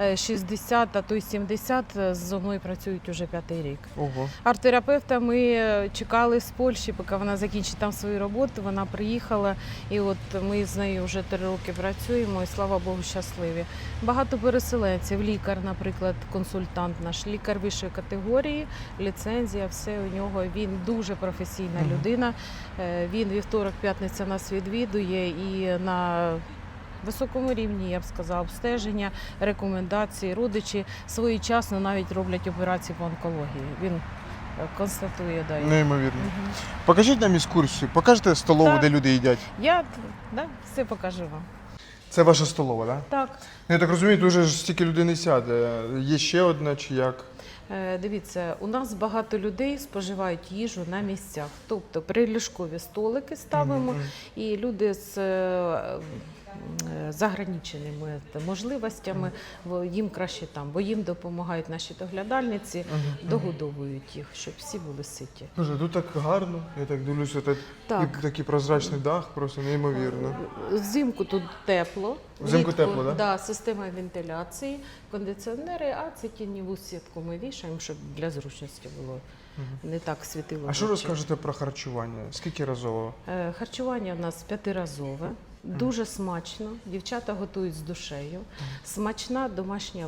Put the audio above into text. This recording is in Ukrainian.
е, 60, а то й 70 е, зо мною працюють уже п'ятий рік. Ого. Арт-терапевта ми е, чекали з Польщі, поки вона закінчить там свою роботу. Вона приїхала, і от ми з нею вже три роки працюємо, і слава Богу, щасливі. Багато переселенців, лікар, наприклад, консультант наш, лікар вищої категорії, ліцензія, все у нього. Він дуже професійна людина. Е, Він вівторок, п'ятниця нас відвідує і на високому рівні, я б сказала, обстеження, рекомендації. Родичі своєчасно навіть роблять операції по онкології. Він е, констатує да. Неймовірно. Мгм. Покажіть нам екскурсію, покажете столову, Так. де люди їдять. Я да, все покажу вам. Це ваша столова, так? Так, Ну, Я так розумію, тут же ж стільки людей не сяде. Є ще одна чи як? е, дивіться, у нас багато людей споживають їжу на місцях. Тобто приліжкові столики ставимо, Мгм. і люди з е, заграниченими можливостями їм краще там, бо їм допомагають наші доглядальниці, догодовують їх, щоб всі були ситі. Боже, тут так гарно. Я так дивлюся, так, Так. і такий прозрачний дах, просто неймовірно. Взимку тут тепло. Взимку влітку, тепло, да? Да, система вентиляції, кондиціонери, а це тіньову сітку ми вішаємо, щоб для зручності було не так світило. А що розкажете про харчування? Скільки разово? Е, Харчування в нас п'ятиразове, дуже смачно. Дівчата готують з душею. Смачна домашня